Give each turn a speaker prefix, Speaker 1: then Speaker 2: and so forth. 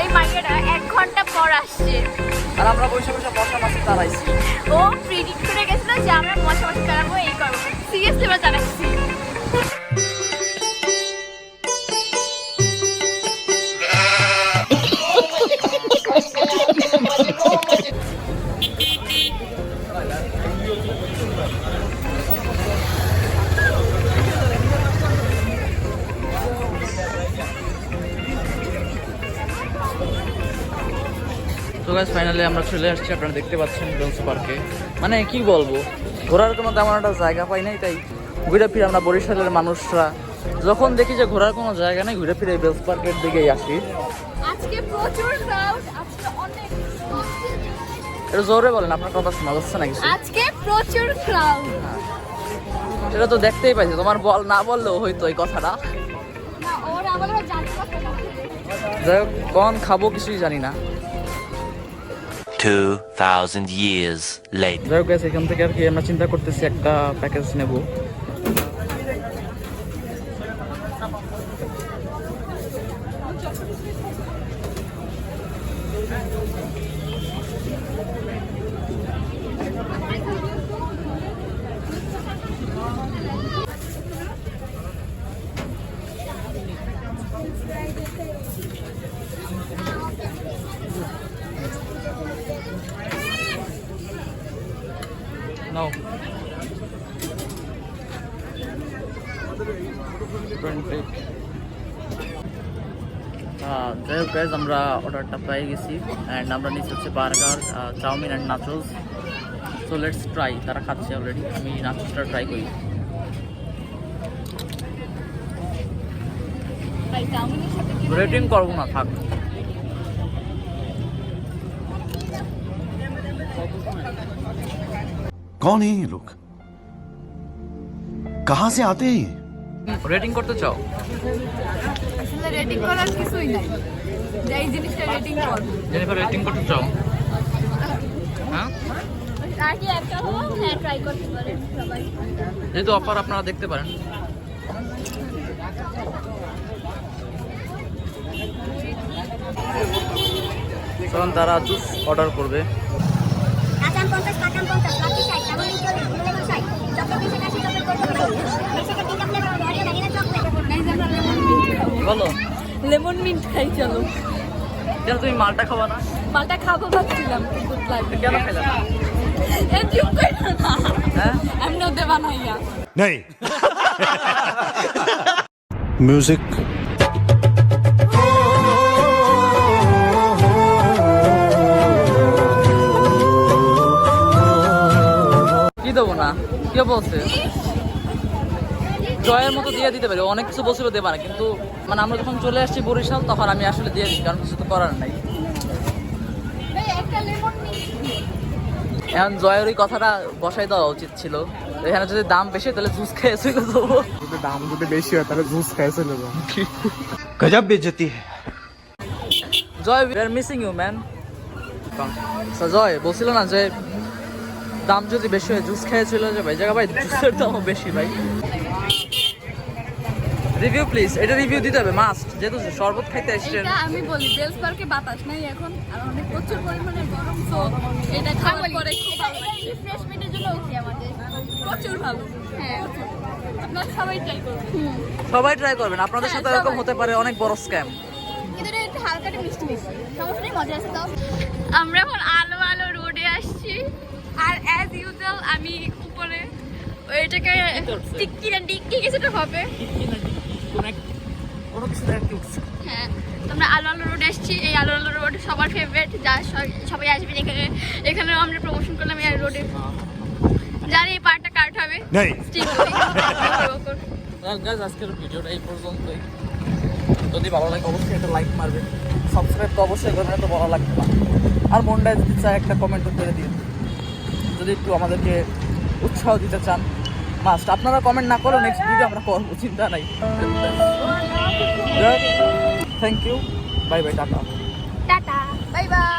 Speaker 1: এই মাইয়াটা এক ঘণ্টা পর আসছে
Speaker 2: আর আমরা বসে বসে মশা মাসে তারাইছি
Speaker 1: ও প্রিডিক্ট করে গেছিল যে আমরা মশা মশা চালাবো এই করব। সিরিয়াসলি আমরা জানাচ্ছি।
Speaker 2: গাছ ফাইনালি আমরা চলে আসছি আপনারা দেখতে পাচ্ছেন বেলস পার্কে মানে কি বলব? ঘোরার কোনো তেমন একটা জায়গা পাই নাই তাই ঘুরে ফিরে আমরা বরিশালের মানুষরা যখন দেখি যে ঘোরার কোনো জায়গা নেই ঘুরে ফিরে বেলস পার্কের দিকেই আসি। এটা জোরে বলেন আপনার কথা শোনা যাচ্ছে না কিছু
Speaker 1: আজকে প্রচুর ক্রাউড
Speaker 2: এটা তো দেখতেই পাইছি তোমার বল না বললেও হয়তো এই কথাটা। যাই হোক কখন খাব কিছুই জানি না।
Speaker 3: 2,000 years later.
Speaker 2: যাই হোক এখান থেকে আর কি আমরা চিন্তা করতেছি একটা প্যাকেজ নেব নাও। যাই হোক guys, আমরা অর্ডারটা পেয়ে গেছি। অ্যান্ড আমরা নিচ্ছি হচ্ছে burger chow mein and nachos so let's try তারা খাচ্ছে অলরেডি আমি নাচোসটা ট্রাই করি। রেটিং করব না থাক।
Speaker 4: कौन है ये लोग कहां से आते हैं ये
Speaker 2: রেটিং করতে চাও
Speaker 1: আসলে রেটিং করার কিছুই নাই যে এই জিনিসটা রেটিং কর
Speaker 2: জেনিফার রেটিং করতে চাও হ্যাঁ
Speaker 1: আর কি একটা হলো হ্যাঁ ট্রাই করতে পারেন সবাই
Speaker 2: যেহেতু অফার আপনারা দেখতে পারেন তখন তারা জুস অর্ডার করবে
Speaker 5: কাঁচাম পঞ্চাশ কাঁচাম পঞ্চাশ
Speaker 2: বলো।
Speaker 1: লেমন মিন্ট খাই চলো।
Speaker 2: কেন তুমি মালটা খাব না?
Speaker 1: মালটা খাব ভাবছিলাম
Speaker 2: কেন খেলে হ্যাঁ, না
Speaker 1: হ্যাঁ? চুপ
Speaker 2: করো
Speaker 1: এমনি দেবা নাইয়া
Speaker 4: নেই। মিউজিক
Speaker 2: কে বলছে? জয়ের মতো দিয়ে দিতে পারি অনেক কিছু বলছিল দেবা না কিন্তু মানে আমরা যখন চলে আসছি বরিশাল তখন আমি আসলে দিয়ে দিই কারণ কিছু তো করার নাই। এখন জয়ের ওই কথাটা বসাই দেওয়া উচিত ছিল। এখানে যদি দাম বেশি তাহলে জুস খেয়ে চলে যাব।
Speaker 6: দাম যদি বেশি হয় তাহলে জুস খেয়ে চলে যাব।
Speaker 4: গজব
Speaker 2: বেজতি Joy we missing you man Joy বলছিল না যে দাম যদি বেশি হয় জুস খেয়ে চলে যাবে। জায়গা ভাই জুসের দামও বেশি ভাই। রিভিউ প্লিজ এটা রিভিউ দিতে হবে মাস্ট যেহেতু শরবত খাইতে এসছেন
Speaker 1: এটা আমি বলি বেলস পার্কে বাতাস নাই এখন আর অনেক প্রচুর পরিমাণে গরম তো এটা খাওয়ার পরে খুব ভালো রিফ্রেশমেন্টের জন্য ওকে আমাদের। প্রচুর ভালো। হ্যাঁ। আপনারা সবাই ট্রাই করুন।
Speaker 2: সবাই ট্রাই করবেন আপনাদের সাথে এরকম হতে পারে অনেক বড় স্ক্যাম
Speaker 1: কিন্তু এটা একটু হালকা একটু মিষ্টি মিষ্টি। সমস্যা নেই মজা আছে তাও। আমরা এখন অ্যাজ ইউজুয়াল আমি উপরে ওইটাকে টিক্কি না টিক্কি কিছুটা হবে। হ্যাঁ আমরা আলো আলো রোড এসেছি। এই আলো আলো রোড সবার ফেভারিট যা সবাই আসবেন এখানে। এখানেও আমরা প্রমোশন করলাম এই রোডে জানি এই পার্টটা কাট হবে
Speaker 2: গাইজ আজকের ভিডিওটা এই পর্যন্তই। যদি ভালো লাগে অবশ্যই একটা লাইক মারবেন সাবস্ক্রাইব তো অবশ্যই করবেন তো ভালো লাগবে না। আর মনটা যদি চায় একটা কমেন্ট করে দিন যদি একটু আমাদেরকে উৎসাহ দিতে চান মাস্ট আপনারা কমেন্ট না করো নেক্সট ভিডিও আমরা করব চিন্তা নাই। Thank you bye bye tata.
Speaker 1: Tata. Bye bye